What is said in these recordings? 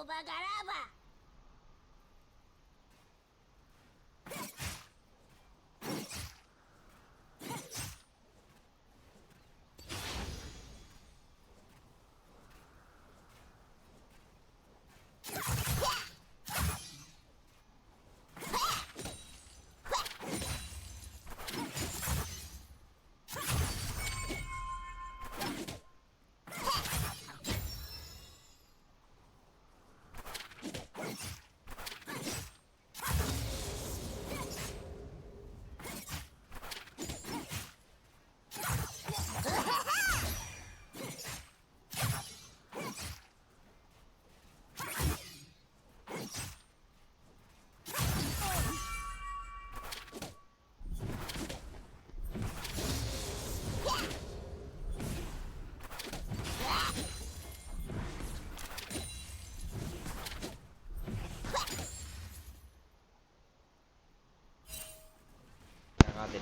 오바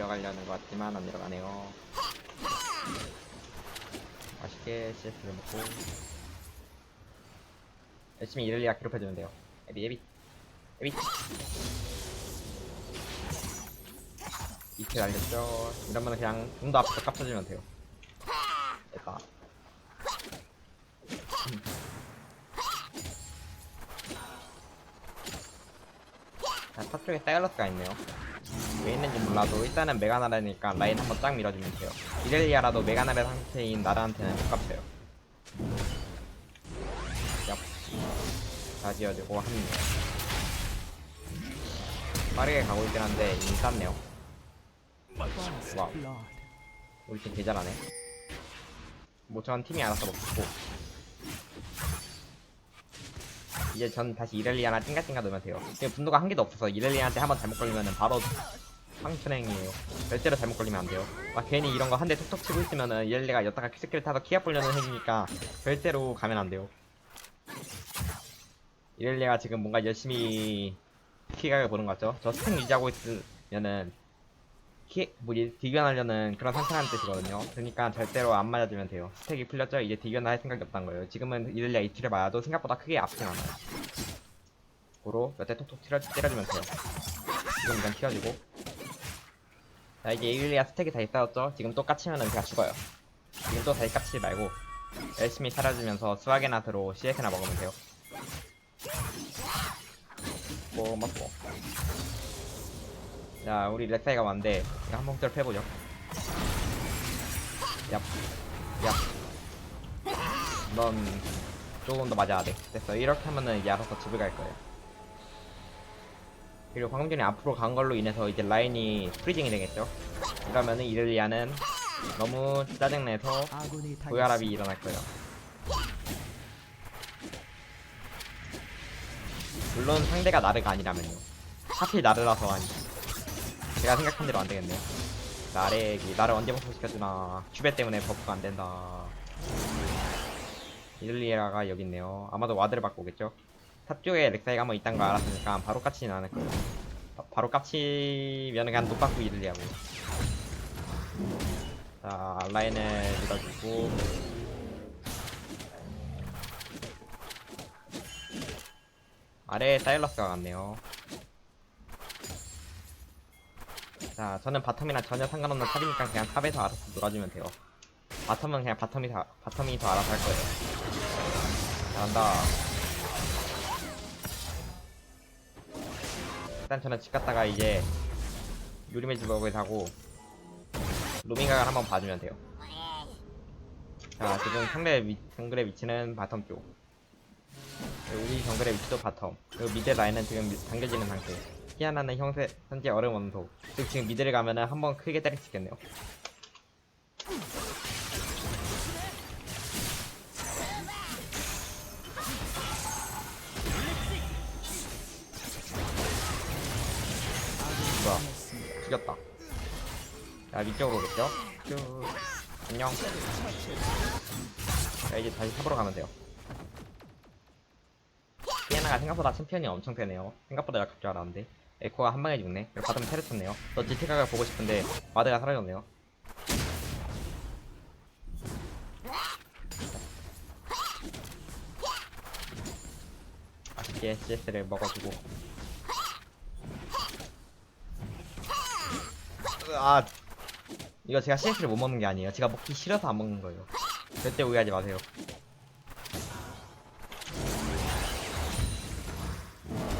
내려가려는 것 같지만 안 내려가네요. 맛있게 CS를 먹고 열심히 이럴리아 괴롭혀주면 돼요. 에비 에비 에비 이틀 알렸죠. 이러면 그냥 좀 더 앞에서 깝쳐주면 돼요. 됐다. 자, 탑쪽에 사일러스가 있네요. 왜 있는지 몰라도 일단은 메가나라니까 라인 한번 쫙 밀어주면 돼요. 이렐리아라도 메가나의 상태인 나라한테는 똑같아요. 얍. 다 지어주고 합류. 빠르게 가고 있긴 한데 이미 쌌네요. 와우. 우리 팀 개잘하네. 뭐전 팀이 알아서 먹고 이제 전 다시 이렐리아나 띵가띵가 넣으면 돼요. 지금 분노가 한 개도 없어서 이렐리아한테 한번 잘못 걸리면은 바로 황천행이에요. 절대로 잘못 걸리면 안 돼요. 막 괜히 이런 거 한 대 톡톡 치고 있으면은 이렐리아가 여다가 스킬 타서 키아 보려는 행위니까 절대로 가면 안 돼요. 이렐리아가 지금 뭔가 열심히 키각을 보는 것 같죠? 저 스택 유지하고 있으면은 키, 뭐, 이제 디견하려는 그런 상태라는 뜻이거든요. 그러니까 절대로 안 맞아주면 돼요. 스택이 풀렸죠? 이제 디견을 할 생각이 없다는 거예요. 지금은 이들리아 이틀을 맞아도 생각보다 크게 아프진 않아요. 고로 몇 대 톡톡 때려, 때려주면 돼요. 지금 일단 튀어주고. 자, 이제 이들리아 스택이 다시 쌓였죠? 지금 또 까치면은 그냥 죽어요. 지금 또 다시 까치지 말고 열심히 살아주면서 스와게나트로 CS나 먹으면 돼요. 뭐, 먹고. 자, 우리 렉사이가 왔는데, 이거 한번 흡절 해보죠. 얍, 얍. 넌 조금 더 맞아야 돼. 됐어. 이렇게 하면은 이제 알아서 집을 갈 거예요. 그리고 방금 전에 앞으로 간 걸로 인해서 이제 라인이 프리징이 되겠죠? 그러면은 이렐리아는 너무 짜증내서 고혈압이 일어날 거예요. 물론 상대가 나르가 아니라면요. 하필 나르라서 아니. 제가 생각한 대로 안 되겠네요. 나래기 나를 언제 버프 시켜주나 큐베 때문에 버프가 안 된다. 이들리에라가 여기 있네요. 아마도 와드를 받고 오겠죠. 탑 쪽에 렉사이가 한번 있단 거 알았으니까 바로 까치는 않을 거예요. 바, 바로 까치면 그냥 녹받고 이들리하고. 자 라인을 밀어주고 아래에 사일러스가 갔네요. 자, 저는 바텀이랑 전혀 상관없는 탑이니까 그냥 탑에서 알아서 놀아주면 돼요. 바텀은 그냥 바텀이 다, 바텀이 더 알아서 할 거예요. 잘한다. 일단 저는 집 갔다가 이제 요리메지 먹을 사고 로밍각을 한번 봐주면 돼요. 자, 지금 상대 위, 정글의 위치는 바텀 쪽. 우리 정글의 위치도 바텀. 그리고 미드 라인은 지금 미- 당겨지는 상태. 피아나는 형세, 현재 얼음 원소. 즉 지금 미드를 가면은 한번 크게 있겠네요. 죽였다. 자 위쪽으로 오겠죠? 쭉. 안녕. 자 이제 다시 탑으로 가면 돼요. 피아나가 생각보다 챔피언이 엄청 되네요. 생각보다 약할 줄 알았는데. 에코가 한 방에 죽네. 그리고 바텀 테레 쳤네요. 너 GT각을 보고 싶은데 와드가 사라졌네요. 맛있게 CS를 먹어주고 아 이거 제가 CS를 못 먹는 게 아니에요. 제가 먹기 싫어서 안 먹는 거예요. 절대 오해하지 마세요.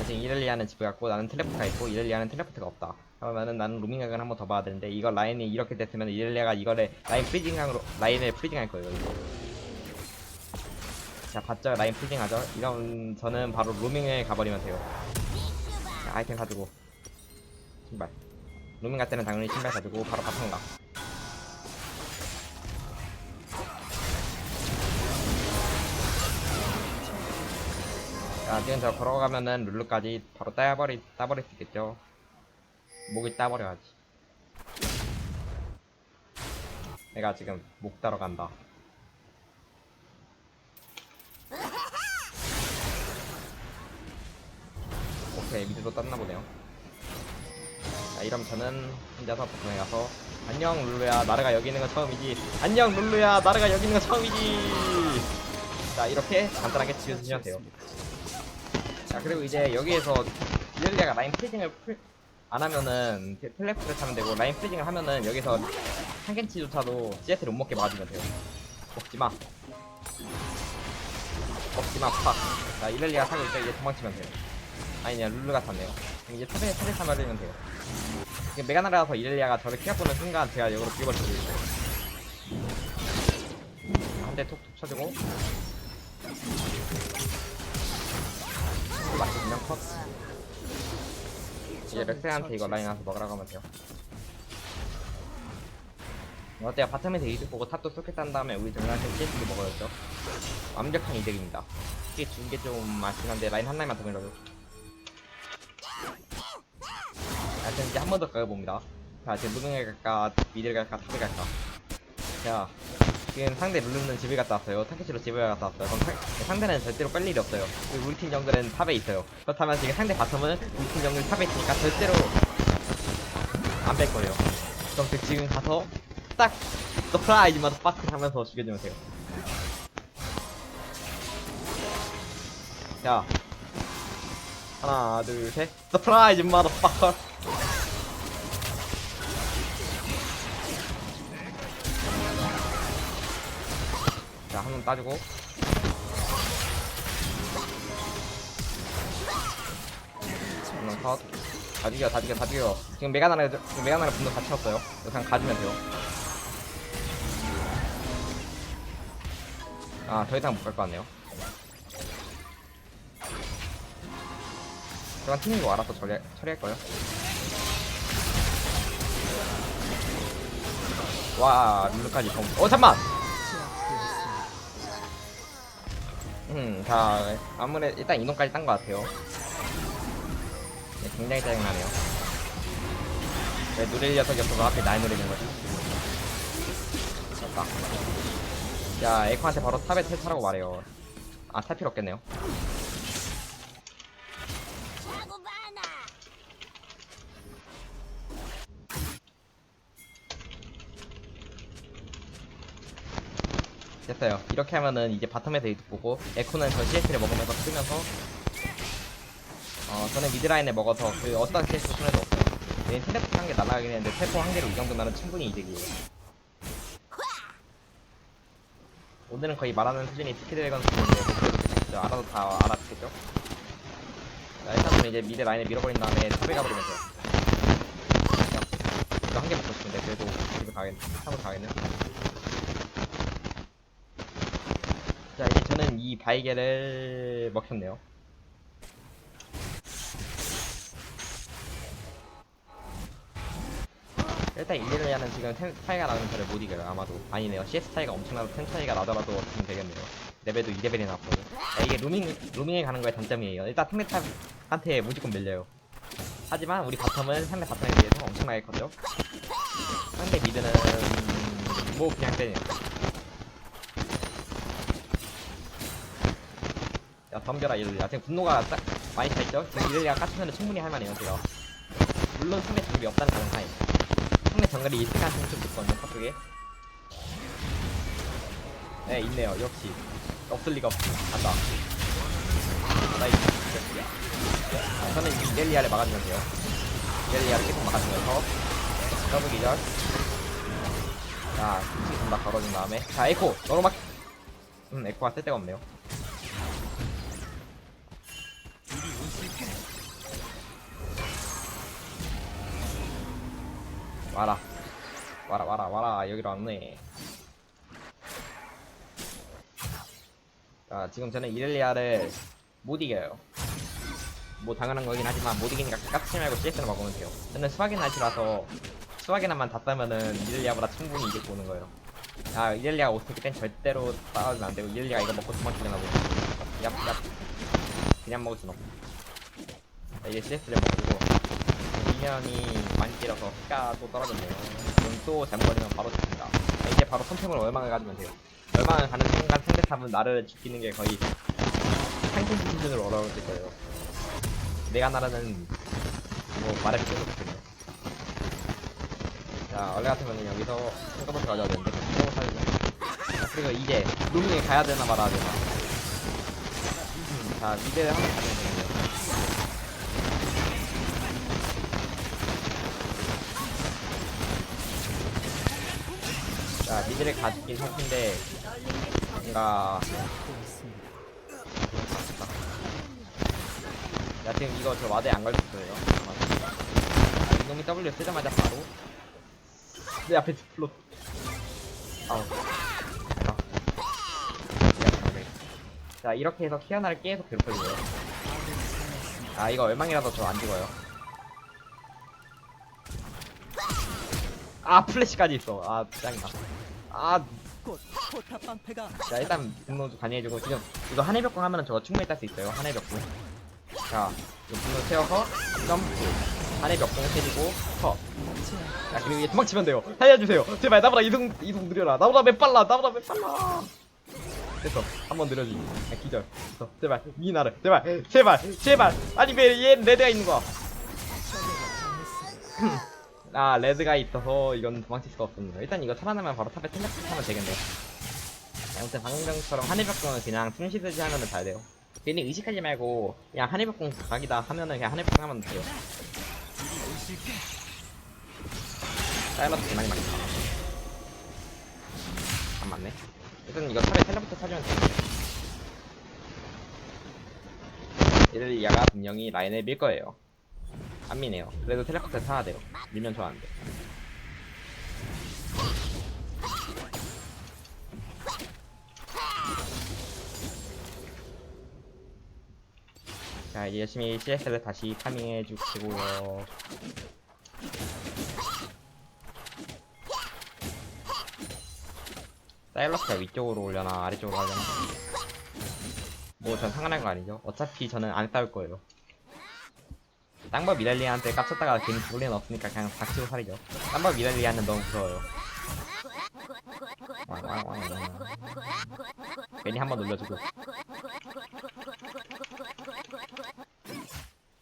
아직 이렐리아는 집에 갔고 나는 텔레포트가 있고 이렐리아는 텔레포트가 없다. 그러면은 나는 루밍각을 한번 더 봐야 되는데 이거 라인이 이렇게 됐으면 이렐리아가 이거를 라인 프리징으로 라인을 프리징할 거예요 이거. 자 봤죠? 라인 프리징하죠? 이런 저는 바로 루밍을 가버리면 돼요. 자, 아이템 사주고. 신발 루밍 갈 때는 당연히 신발 사주고 바로 바탕 가 자, 지금 저 걸어가면은 룰루까지 바로 따버리, 따버릴 수 있겠죠? 목을 따버려야지. 내가 지금 목 따러 간다. 오케이, 미드도 땄나 보네요. 자, 이러면 저는 혼자서 보통에 가서 안녕 룰루야, 나르가 여기 있는 건 처음이지. 안녕 룰루야, 나르가 여기 있는 건 처음이지. 자, 이렇게 간단하게 지어주시면 돼요. 자 그리고 이제 여기에서 이렐리아가 라인 프리징을 풀, 안 하면은 테- 텔레포를 타면 되고 라인 프리징을 하면은 여기서 한 겐치조차도 CS를 못 먹게 막아주면 돼요 먹지마 먹지마 팍자 이렐리아 타고 이제 도망치면 돼요 아니냐 룰루가 탔네요 이제 탑에 탑에 타버리면 돼요 지금 메가나라서 이렐리아가 저를 피해보는 순간 제가 역으로 비버쳐주고 한대 톡톡 쳐주고 맞추면 컷. 이제 렉스한테 이거 라인 와서 먹으라고 하면 돼요. 어때요? 바텀에서 이득 보고 탑도 쏘겠다는 다음에 우리 정리한테 CS도 먹어야죠. 완벽한 이득입니다. 이게 두개 좀 아쉽긴 한데 라인 한 라인만 더 밀어줘. 하여튼 이제 한 번 더 가봅니다. 자, 지금 무등에 갈까, 미드를 갈까, 탑에 갈까. 자, 지금 상대 룰루는 집에 갔다 왔어요. 타케시로 집에 갔다 왔어요. 그럼 상, 상대는 절대로 뺄 일이 없어요. 우리 팀 정글은 탑에 있어요. 그렇다면 지금 상대 바텀은 우리 팀 정글 탑에 있으니까 절대로 안 뺄 거예요. 그럼 그 지금 가서 딱 서프라이즈 마더 파크 하면서 죽여주면 돼요. 자, 하나, 둘, 셋, 서프라이즈 마더 파크. 자, 한번 따주고. 한번 컷. 다 죽여, 다 죽여, 다 죽여. 지금 메가나라, 지금 메가나라 분노 다 채웠어요. 그냥 가주면 돼요. 아, 더 이상 못 갈 것 같네요. 그냥 팀인 거 알아서 처리, 처리할 거예요. 와, 룰루까지 정. 어, 잠만! 음, 자, 아무래도 일단 이동까지 딴 것 같아요. 네, 굉장히 짜증나네요. 네, 노릴 녀석이 없어서 앞에 날 노리는 거지. 됐다. 야, 에코한테 바로 탑에 탈타라고 말해요. 아, 탈 필요 없겠네요. 됐어요. 이렇게 하면은 이제 바텀에서 이득 보고 에코는 저 CS를 먹으면서 쓰면서 어 저는 미드라인에 먹어서 그 어떤 CS 손해도 없어요. 얘는 텔레포트 한 개 날아가긴 했는데 텔포 한 개로 이 정도면 충분히 이득이에요. 오늘은 거의 말하는 수준이 스키드래건 수준인데 뭐 알아도 다 알아듣겠죠? 자 일단은 이제 미드 라인을 밀어버린 다음에 탑에 가버리면 돼요. 이거 한 개 먹고 싶은데 그래도 집에 가겠네. 탑을 가겠네. 자 이제 저는 이 바이게를 먹혔네요. 일단 일리르야는 지금 템 차이가 나는 저를 못 이겨요 아마도. 아니네요. CS 차이가 엄청나도 템 차이가 나더라도 어떻게 되겠네요. 레벨도 2레벨이 나왔거든 자, 이게 루밍, 루밍에 가는 거의 단점이에요. 일단 상대 탑한테 무조건 밀려요. 하지만 우리 바텀은 상대 바텀에 비해서 엄청나게 커죠? 상대 미드는 뭐 그냥 때네요 덤벼라 이럴리야. 지금 분노가 딱 많이 차있죠? 지금 이럴리가 깝치면 충분히 할만해요 제가 물론 상대 정글이 없다는 가능성이. 상대 정글이 이스카한테좀 있거든요 서쪽에. 네 있네요. 역시. 없을 리가 없지. 간다. 나이 저는 이렐리아를 막아주면 돼요. 이렐리아를 계속 막아주면서. 더블 기절. 자, 좀다 걸어준 다음에. 자 에코! 너로 막. 음 에코 가 쓸 데가 없네요. 와라 와라 와라 와라 여기로 왔네. 자 지금 저는 이렐리아를 못 이겨요. 뭐 당연한 거긴 하지만 못 이기니까 깝치 말고 CS를 먹으면 돼요. 저는 수학의 날씨라서 수학의 날만 다 따면은 이렐리아보다 충분히 이길 수 오는 거예요. 아 이렐리아 오스테키 땐 절대로 따라주면 안 되고 이렐리아 이거 먹고 도망치려나 보고 얍얍 그냥 먹을 순 없고 자, 이제 CS를 먹고 인연이 많이 길어서 피가 또 떨어졌네요. 지금 또 잘못 걸리면 바로 죽습니다. 자, 이제 바로 선택을 얼마나 가지면 돼요. 얼마나 가는 순간 상대탑은 나를 지키는 게 거의 상승 수준으로 어려워질 거예요. 내가 나라는 뭐 말할 필요도 없겠네. 자, 원래 같으면 여기서 생각부터 가져야 되는데 살리자. 자, 그리고 이제 루밍에 가야 되나 말아야 되나. 음, 자, 미드를 한번 가면 되겠네요. 자, 미드를 가진 상태인데 뭔가 야 지금 이거 저 와드에 안 걸렸어요. 아, 이놈이 W 쓰자마자 바로. 내 앞에 디플로 아우 아. 자 이렇게 해서 키아나를 계속 괴롭혀줘요. 아 이거 얼망이라도 저 안 죽어요. 아 플래시까지 있어. 아 짱이다 아. 곧 포탑 방패가 자 일단 분노 관여해주고 지금 이거 하늘벽궁 하면은 저거 충분히 딸 수 있어요. 하늘벽궁. 자 이거 분노 채워서 점프. 하늘벽궁 해주고 컷자 그리고 이제 도망치면 돼요. 살려주세요. 제발 나보다 이동 이동 느려라. 나보다 몇 빨라. 나보다 몇 빨라. 됐어. 한 번 느려주기. 야, 기절. 됐어. 제발. 미나를. 제발. 제발. 제발. 아니 왜 얘 레드가 있는 거야 아 레드가 있어서 이건 도망칠 수가 없습니다. 일단 이거 살아나면 바로 탑에 텔레포트하면 되겠네요. 아무튼 방금처럼 하늘벽궁은 그냥 순시드지 하면은 잘 돼요. 괜히 의식하지 말고 그냥 하늘벽궁 각이다 하면은 그냥 하늘벽궁 하면 돼요. 사이러스 많이 맞겠다. 안 맞네. 일단 이거 탑에 텔레포트 타주면 돼요. 얘를 야가 분명히 라인을 밀 거예요 안 미네요. 그래도 텔레포트 타야 돼요. 밀면 좋아하는데. 자, 이제 열심히 CS를 다시 파밍해 주시고요. 사일러스가 위쪽으로 올려나 아래쪽으로 가려나? 뭐 전 상관한 거 아니죠? 어차피 저는 안 싸울 거예요. 땅밥 미랄리아한테 깝쳤다가 괜히 죽을 리는 없으니까 그냥 닥치고 살이죠. 땅밥 미랄리아는 너무 무서워요. 왕왕왕왕. 괜히 한번 놀려주고.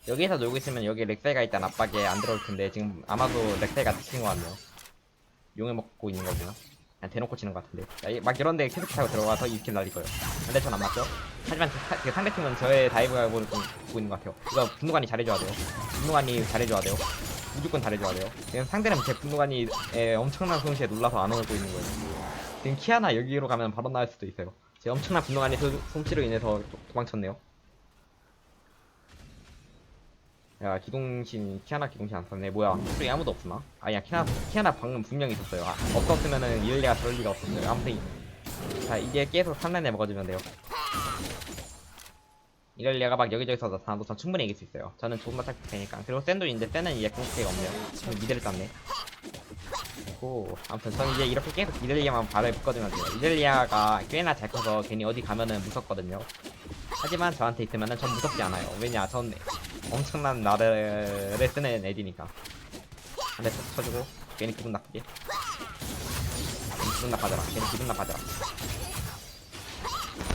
여기에서 놀고 있으면 여기 렉셀가 있단 압박에 안 들어올 텐데 지금 아마도 렉셀가 지킨 것 같네요. 용을 먹고 있는 거구나. 그냥 대놓고 치는 것 같은데. 막 이런데 계속 타고 들어가서 2킬 날릴 거예요. 근데 전 안 맞죠? 하지만 그 사- 그 상대팀은 저의 다이브가 보고 있는 것 같아요. 이거 분노관이 잘해줘야 돼요. 분노관이 잘해줘야 돼요. 무조건 잘해줘야 돼요. 지금 상대는 제 분노관이 에, 엄청난 손실에 놀라서 안 오고 있는 거예요. 지금 키아나 여기로 가면 바로 나올 수도 있어요. 제 엄청난 분노관이 소- 솜씨로 인해서 도, 도망쳤네요. 야 기동신 키아나 기동신 안 썼네. 뭐야? 소리 아무도 없구나. 아야 키아나 키아나 방금 분명히 있었어요. 아, 없었으면은 이럴리가 저럴 리가 없었어요. 아무튼 자 이제 계속 3란에 먹어주면 돼요. 이럴리아가 막 여기저기서 나타나도 전 충분히 이길 수 있어요. 저는 조금만 딱 되니까. 그리고 샌도 있는데 샌은 이제 공격기가 없네요. 미드를 땄네. 고 아무튼 저는 이제 이렇게 계속 이럴리아만 발을 묶어주면 돼요. 이럴리아가 꽤나 잘 커서 괜히 어디 가면은 무섭거든요. 하지만 저한테 있으면은 전 무섭지 않아요. 왜냐 전 엄청난 나를 쓰는 애디니까. 한대 쳐주고 괜히 기분 나쁘게. 괜히 기분 나빠져라. 괜히 기분 나빠져라.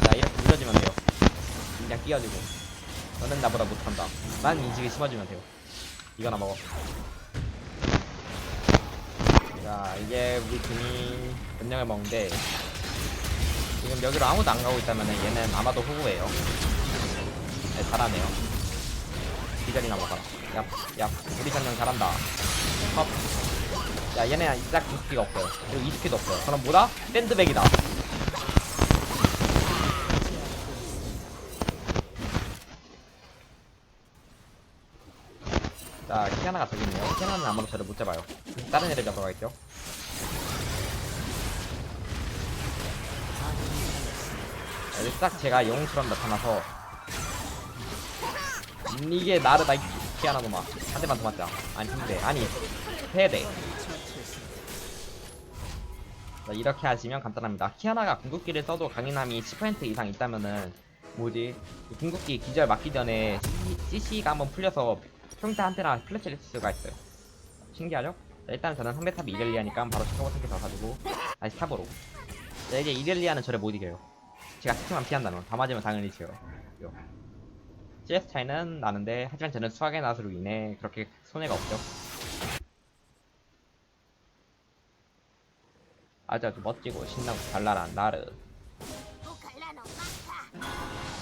자 이렇게 눌러주면 돼요. 그냥 끼워주고. 너는 나보다 못한다. 난 인식을 심어주면 돼요. 이거나 먹어. 자 이제 우리 팀이 변명을 먹는데 지금 여기로 아무도 안 가고 있다면 얘는 아마도 후보예요. 네, 잘하네요 기다리나 먹어라. 야, 야 우리 전령 잘한다. 컵. 야 얘네 이작 인스키가 없어요. 그리고 이스키도 없어요. 그럼 뭐다? 샌드백이다. 자 키아나가 저기 있네요. 키아나는 아무도 저를 못 잡아요. 다른 애를 잡으러 여기 딱 제가 영웅처럼 나타나서 음, 이게 나르다 이 키아나노마. 한 대만 더 맞자. 아니 한대. 아니 세대. 자, 이렇게 하시면 간단합니다. 키아나가 궁극기를 써도 강인함이 10% 이상 있다면은 뭐지? 이 궁극기 기절 맞기 전에 CC가 한번 풀려서 평타 한 대나 플래시를 쓸 수가 있어요. 신기하죠? 자, 일단 저는 상대탑이 이렐리아니까 바로 스토어 한개 더 가지고 다시 탑으로. 자, 이제 이렐리아는 저를 못 이겨요. 제가 스킬만 피한다면. 다 맞으면 당연히 지요 요. CS 차이는 나는데 하지만 저는 수학의 낫으로 인해 그렇게 손해가 없죠. 아주 아주 멋지고 신나고 발랄한 나르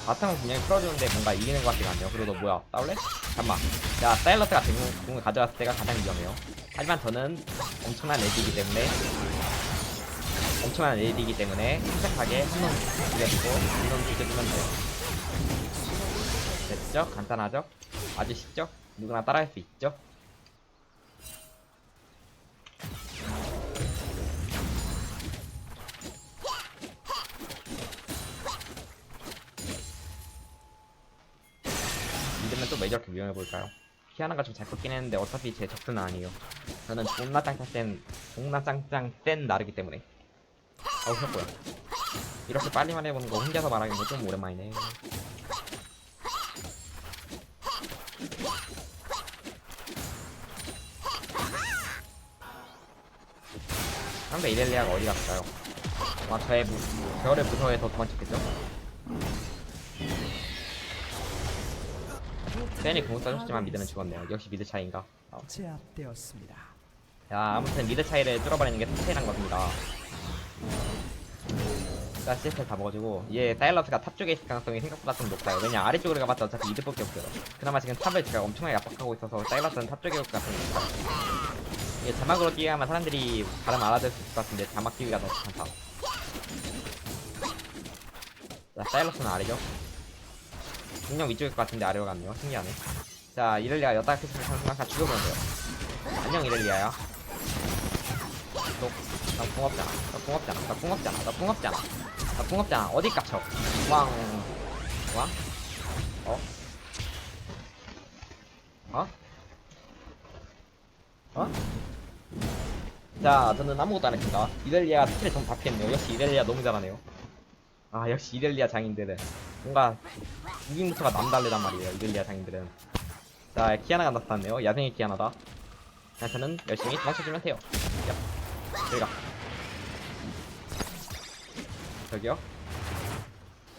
바탕은 분명히 풀어주는데 뭔가 이기는 것 않네요. 그리고 너 뭐야? 싸울래? 잠만. 야 사일러스가 공을, 공을 가져갔을 때가 가장 위험해요. 하지만 저는 엄청난 레디이기 때문에 엄청난 레디이기 때문에 침착하게 한놈 죽여주고 한놈 죽여주면 돼요 됐죠? 간단하죠? 아주 쉽죠? 누구나 따라할 수 있죠? 믿으면 또왜 저렇게 위험해 보일까요? 키아나가 좀 잘 컸긴 했는데 어차피 제 적수는 아니에요. 저는 존나 짱짱 센, 존나 짱짱 센 나르기 때문에. 아우, 혔고요 이렇게 빨리 말해보는 거 혼자서 말하는 거좀 오랜만이네. 상대 이렐리아가 어디 갔을까요? 아마 저의 무, 저를 무서워해서 도망쳤겠죠? 세연이 공을 써줬지만 미드는 죽었네요. 역시 미드 차이인가? 어. 제압되었습니다. 자, 아무튼 미드 차이를 뚫어버리는 게 탑차이란 겁니다. 일단 CS를 다 먹어주고 얘 사일러스가 탑 쪽에 있을 가능성이 생각보다 좀 높아요. 왜냐 아래쪽으로 가봤자 어차피 미드밖에 없어요. 그나마 지금 탑을 제가 엄청나게 압박하고 있어서 사일러스는 탑 쪽에 올 가능성이 높다. 이게 자막으로 띄어야만 사람들이 발음 알아들 수 있을 것 같은데 자막 띄기가 너무 많다. 자, 사일러스는 아래죠. 분명 위쪽일 것 같은데 아래로 갔네요. 신기하네. 자, 이렐리아 여따 캐스를 순간 다 죽여보면 돼요. 안녕 이렐리아야. 너, 나궁 없잖아. 나궁 없잖아. 나궁 없잖아. 나궁 없잖아. 나궁 없잖아. 어디 깝쳐? 왕, 왕? 어? 어? 어? 자, 저는 아무것도 안 했습니다. 이렐리아 스킬을 좀 바뀌었네요. 역시 이렐리아 너무 잘하네요. 아, 역시 이렐리아 장인들은. 뭔가, 무빙부터가 남다르단 말이에요. 이렐리아 장인들은. 자, 키아나가 나타났네요. 야생의 키아나다. 자, 저는 열심히 도망쳐주면 돼요. 야, 저기 가. 저기요?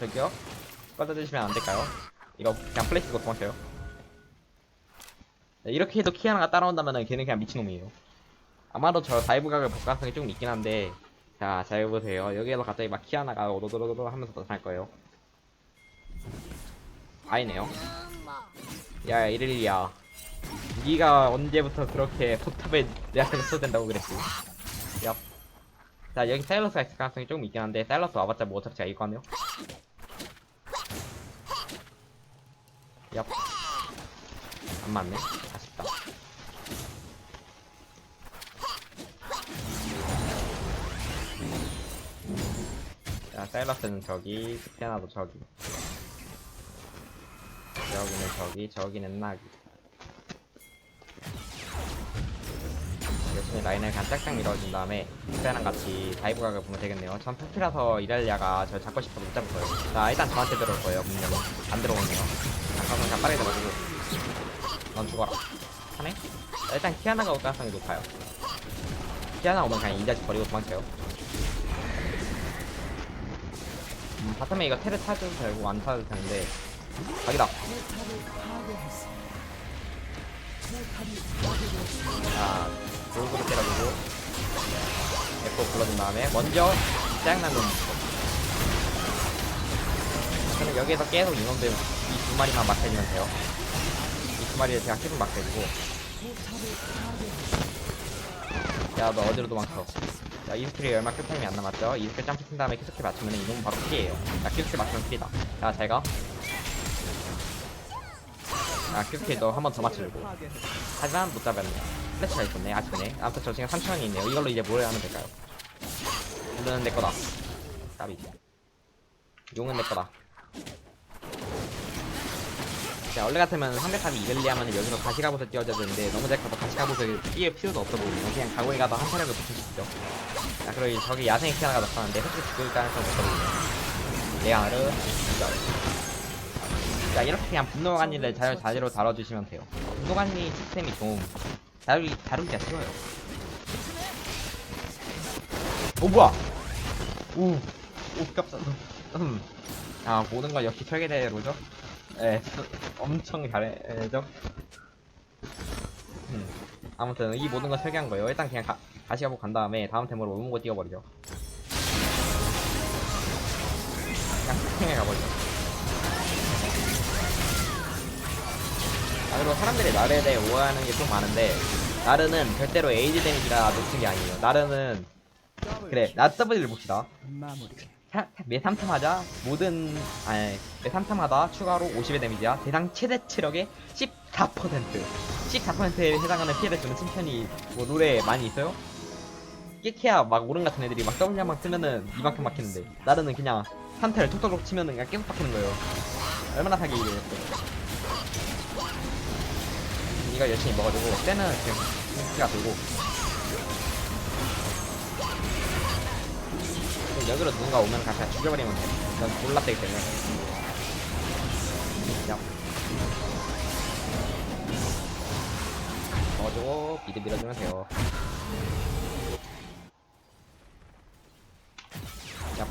저기요? 꺼져주시면 안 될까요? 이거 그냥 플래시 고 도망쳐요. 네, 이렇게 해도 키아나가 따라온다면은 걔는 그냥 미친놈이에요. 아마도 저 다이브 각을 볼 가능성이 좀 있긴 한데, 자, 잘 보세요. 여기에서 갑자기 막 키아나가 오도도도도 하면서 나타날 거예요. 아니네요. 야, 이릴리야. 니가 언제부터 그렇게 포탑에 내한테 써된다고 그랬지? 얍. 자, 여기 사일러스가 있을 가능성이 조금 있긴 한데, 사일러스 와봤자 뭐 어차피 제가 이거 하네요. 얍. 안 맞네. 사일러스는 저기, 스피아나도 저기. 여기는 저기, 저기는 나기. 열심히 라인을 그냥 짝짝 밀어준 다음에 스페랑 같이 다이브 각을 보면 되겠네요. 전 푸키라서 이랄리아가 저를 잡고 싶어도 못 잡을 거예요. 자, 일단 저한테 들어올 거예요, 분명히. 안 들어오네요. 잠깐만 그냥 빠르게 들어주고. 넌 죽어라. 하네? 자, 일단 키아나가 올 가능성이 높아요. 키아나 오면 그냥 이 자식 버리고 도망쳐요. 바텀에 이거 테를 타도 되고 안 타도 되는데. 각이다. 자, 골고루 때려주고 에코 불러준 다음에 먼저 짜증난 놈. 저는 여기에서 계속 이놈들 이 두 마리만 맞춰주면 돼요. 이 두 마리를 제가 막게 해주고. 야 너 어디로 도망쳐 자 이스킬이 얼마 끝타임이 안 남았죠? 이스킬 점프 친 다음에 키스킬 맞추면 이놈은 바로 킬이에요. 자 키스킬 맞추면 킬이다. 자 잘가. 자 키스킬 너 한 번 더 맞춰주고. 하지만 못 잡았네 플래시가 있었네 아쉽네. 아무튼 저 지금 3천원이 있네요. 이걸로 이제 뭘 하면 될까요? 물은 내 거다. 까비. 용은 내 거다 자 원래 같으면 상대탑이 이글리 하면 여기서 다시 갑옷을 띄워줘야 되는데 너무 잘 커서 다시 갑옷을 띄울 필요도 없어 보이네요 그냥 가고에 가서 한 차례로 붙여주시죠. 자 이제 저기 야생의 키아나가 나타났는데 솔직히 죽을 가능성이 보이네요. 레아르. 진짜 자 이렇게 그냥 분노관리를 잘 자리로 다뤄주시면 돼요. 분노관리 시스템이 좀 다루기, 다루기가 쉬워요. 오 뭐야? 오, 오 깜짝 음. 아 모든 건 역시 설계대로죠 예, 엄청 잘해죠? 음. 아무튼 이 모든 걸 설계한 거예요. 일단 그냥 가, 다시 가고 간 다음에 다음 템으로 오문고 뛰어버리죠. 그냥 스팅에 가버리죠. 아, 그리고 사람들이 나르에 대해 오해하는 게 좀 많은데 나르는 절대로 에이지 데미지가 높은 게 아니에요. 나르는 그래 나 W를 봅시다. 마무리. 사- 매 3탐하자 모든 아니 매 3탐하다 추가로 50의 데미지야. 대상 최대 체력의 14% 14%에 해당하는 피해를 주는 챔피언이 뭐 노래에 많이 있어요? 깨케야 막 오른 같은 애들이 막 W 한방 쓰면은 이만큼 막히는데. 나르는 그냥 한타를 톡톡톡 치면은 그냥 계속 박히는 거예요. 얼마나 사기 이래요 이거 열심히 먹어주고 쟤는 지금 공기가 돌고 여기로 누군가 오면 그냥 죽여버리면 돼. 넌 몰랐대기 때문에. 그냥. 넣어주고, 미드 밀어주면 돼요. 야.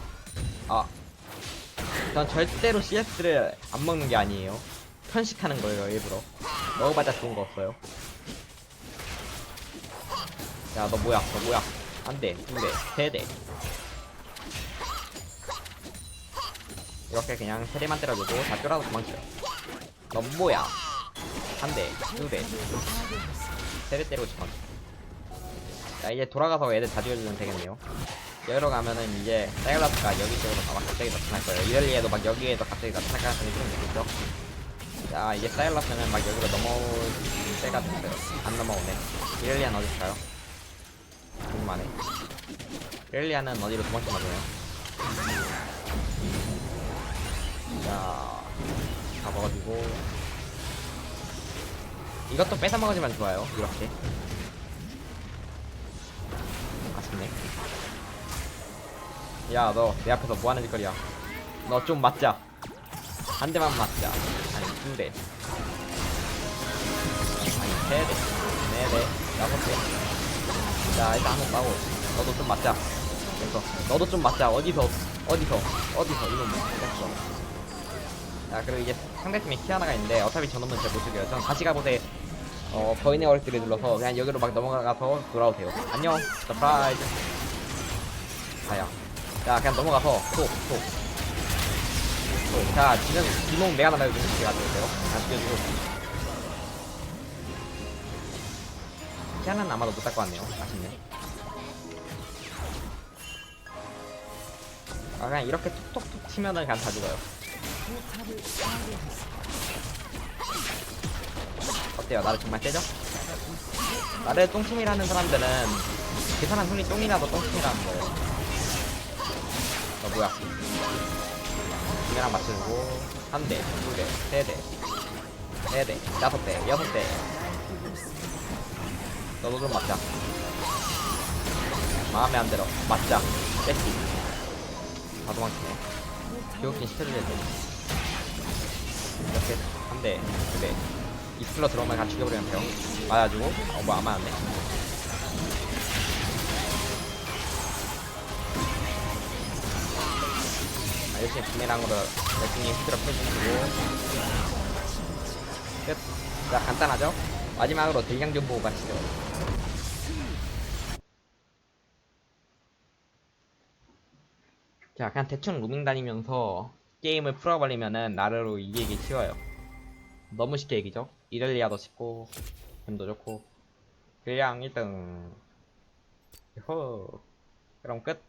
아. 전 절대로 CS를 안 먹는 게 아니에요. 편식하는 거예요, 일부러. 먹어봤자 좋은 거 없어요. 야, 너 뭐야, 너 뭐야. 한 대, 두 대, 세 대. 이렇게 그냥 세 대만 때려주고 다 쫄아서 도망쳐요. 넌 뭐야? 한 대, 두 대, 세대 때리고 도망쳐. 자 이제 돌아가서 애들 다 죽여주면 되겠네요. 여기로 가면은 이제 사이글라스가 여기 쪽으로 막 갑자기 나타날 거예요. 이럴리에도 막 여기에도 갑자기 나타날 가능성이 좀 있겠죠? 자 이제 사이글라스는 막 여기로 넘어올 때가 됐어요. 안 넘어오네. 이럴리아는 어디 있어요? 궁금하네. 이럴리아는 어디로 도망쳐 맞아요? 자, 다 먹어주고 이것도 뺏어 먹어주면 좋아요. 이렇게 아쉽네. 야, 너 내 앞에서 뭐 하는 짓거리야? 너 좀 맞자. 한 대만 맞자. 아니 두 대. 아니 세 대, 네 대, 다섯 대. 자, 일단 한번 싸고 너도 좀 맞자. 그래서 너도 좀 맞자. 어디서 어디서 어디서 이놈 됐어. 자 그리고 이제 상대팀에 키아나가 있는데 어차피 저놈은 잘 못 죽여요. 전 다시 가보세 어 거인의 어리들을 눌러서 그냥 여기로 막 넘어가서 돌아오세요. 안녕. 서프라이즈. 가야 자 그냥 넘어가서 톡톡 자 지금 이놈 메가 나가요 지금 제가 죽였어요. 안 죽여주고. 키아나는 아마도 못갈것 같네요. 아쉽네. 아 그냥 이렇게 톡톡톡 치면은 그냥 다 죽어요 어때요? 나를 정말 세죠? 나를 똥침이라는 사람들은 그 사람 손이 똥이라도 똥침이라는 거예요. 어 뭐야? 두개랑 맞춰주고 한 대, 두 대, 세 대, 네 대, 다섯 대, 여섯 대. 너도 좀 맞자. 마음에 안 들어. 맞자. 뺏기. 다 도망치네. 교육진 시켜줘야 돼. 이렇게 한 대, 두 대. 입술로 들어오면 같이 죽여버리면 돼요. 맞아주고, 어, 뭐, 안 맞았네. 아, 열심히 부메랑으로 열심히 후드로 펴주시고. 끝. 자, 간단하죠? 마지막으로 대경 좀 보고 가시죠. 자, 그냥 대충 루밍 다니면서 게임을 풀어버리면은 나르로 이기기 쉬워요. 너무 쉽게 이기죠. 이렐리아도 쉽고 뱀도 좋고 그냥 1등 호 그럼 끝